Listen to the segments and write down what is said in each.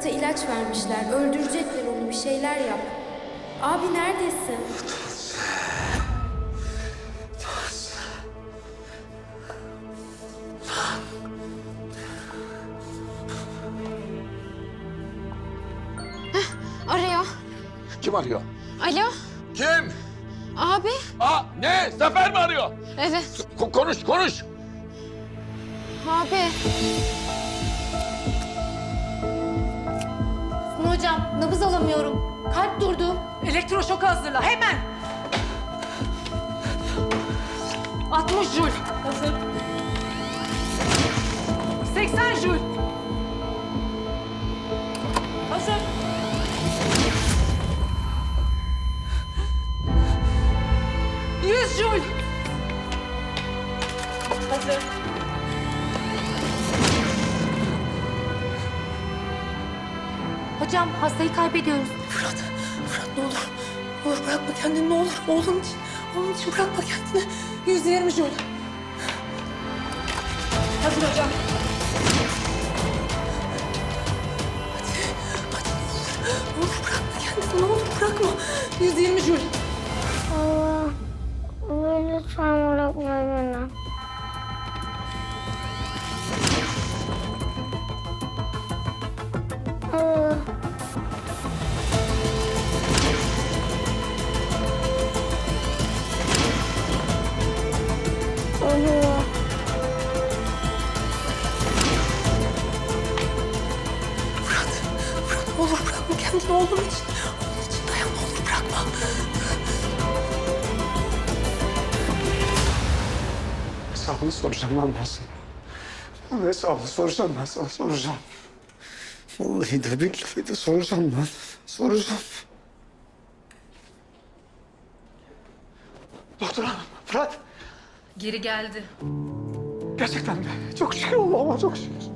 Fırat'a ilaç vermişler. Öldürecekler onu. Bir şeyler yap. Abi neredesin? Arıyor. Kim arıyor? Alo. Kim? Abi. Aa ne? Zafer mi arıyor? Evet. Ko- konuş konuş. Abi. Sunu hocam nabız alamıyorum. Kalp durdu. Elektroşok hazırla hemen. 60 jül. Hazır. 80 jül. Hazır. Hocam hastayı kaybediyoruz. Fırat, Fırat ne olur. Ne olur bırakma kendini ne olur. Oğlum için, oğlum için bırakma kendini. Yüz yirmi jül. Hazır hocam. Hadi, hadi ne olur. Ne olur bırakma kendini, ne olur bırakma. Yüz yirmi jül. Allah, Allah lütfen bırakma beni. Olur bırakma kendini oğlum için. Oğlum için dayan ne olur bırakma. Hesabını soracağım lan ben sana. Bunun hesabını soracağım ben sana soracağım. Vallahi de billahi de soracağım ben. Soracağım. Doktor hanım, Fırat. Geri geldi. Gerçekten de. Çok şükür Allah'ıma çok şükür.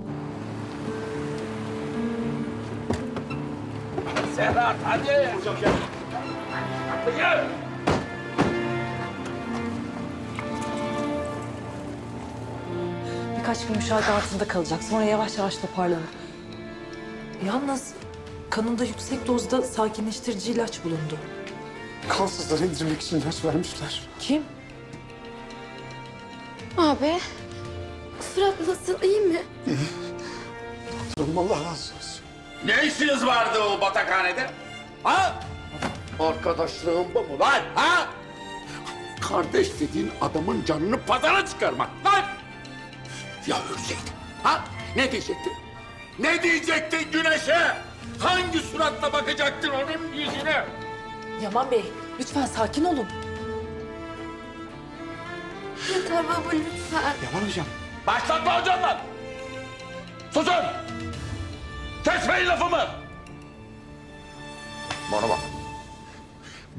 Serhat hadi. Gel. Birkaç gün müşahede altında kalacak. Sonra yavaş yavaş toparlanır. Yalnız kanında yüksek dozda sakinleştirici ilaç bulundu. Kansızları indirmek için ilaç vermişler. Kim? Abi. Fırat nasıl? iyi mi? Doktorum Allah razı olsun. Ne işiniz vardı o batakhanede? Ha? Arkadaşlığın bu mu lan? Ha? Kardeş dediğin adamın canını pazara çıkarmak lan! Ya ölecektin, ha? Ne diyecektin? Ne diyecektin güneşe? Hangi suratla bakacaktın onun yüzüne? Yaman Bey, lütfen sakin olun. Yeter baba lütfen. Yaman hocam. Başlatma hocamdan! Susun! Kesmeyin lafımı! Bana bak.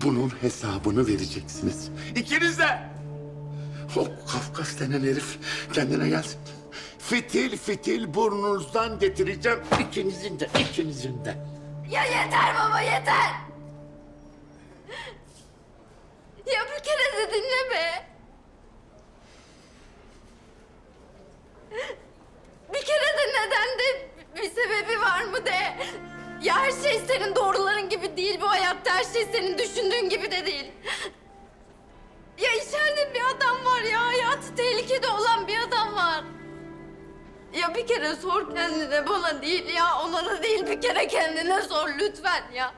Bunun hesabını vereceksiniz. İkiniz de. O Kafkas denen herif kendine gelsin. Fitil fitil burnunuzdan getireceğim ikinizin de, ikinizin de. Ya yeter baba yeter. Ya bir kere de dinle be. Her şey senin düşündüğün gibi de değil. Ya içeride bir adam var ya. Hayatı tehlikede olan bir adam var. Ya bir kere sor kendine bana değil ya ona da değil bir kere kendine sor lütfen ya.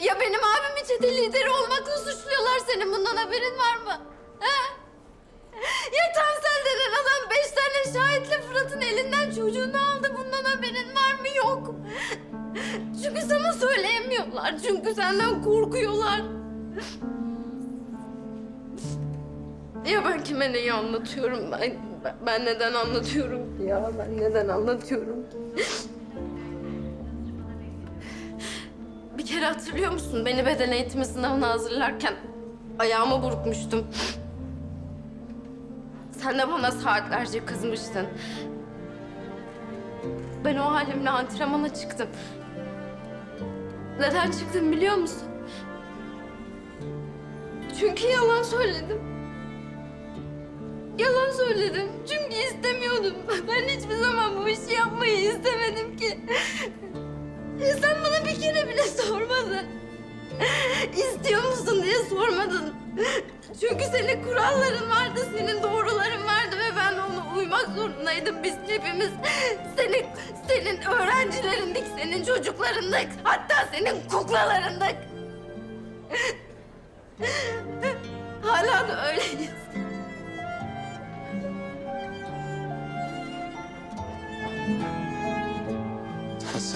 Ya benim abimi çete lideri olmakla suçluyorlar senin bundan haberin var mı? He? Ya Tansel denen adam beş tane şahitle Fırat'ın elinden çocuğunu aldı bundan haberin var mı? Yok. Çünkü sana söyleyemiyorlar. Çünkü senden korkuyorlar. Ya ben kime neyi anlatıyorum ben? Ben, neden anlatıyorum ya? Ben neden anlatıyorum? Bir kere hatırlıyor musun? Beni beden eğitimi sınavına hazırlarken ayağımı burkmuştum. Sen de bana saatlerce kızmıştın. Ben o halimle antrenmana çıktım. Neden çıktım biliyor musun? Çünkü yalan söyledim. Yalan söyledim. Çünkü istemiyordum. Ben hiçbir zaman bu işi yapmayı istemedim ki. Ya sen bana bir kere bile sormadın. İstiyor musun diye sormadın. Çünkü senin kuralların vardı, senin doğruların vardı ve ben ona uymak zorundaydım. Biz hepimiz senin, senin öğrencilerindik, senin çocuklarındık. Hatta senin kuklalarındık. Hala da öyleyiz.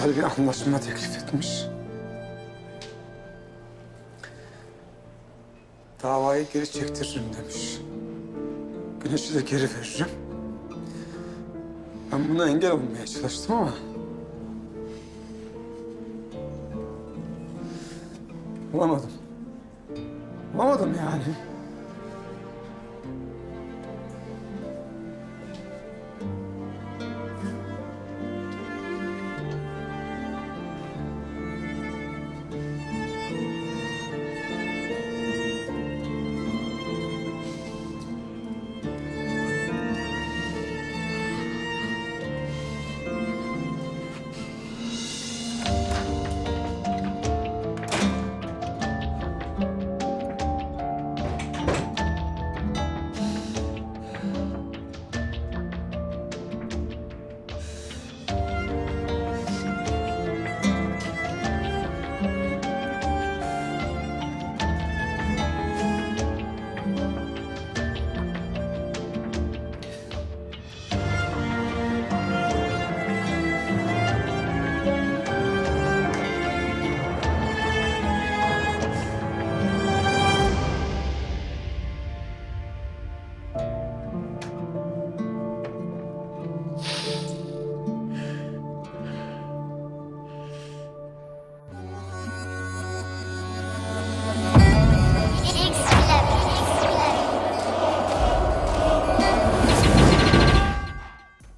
Bir anlaşma teklif etmiş. Davayı geri çektiririm demiş. Güneş'i de geri veririm. Ben buna engel olmaya çalıştım ama... Olamadım. Olamadım yani.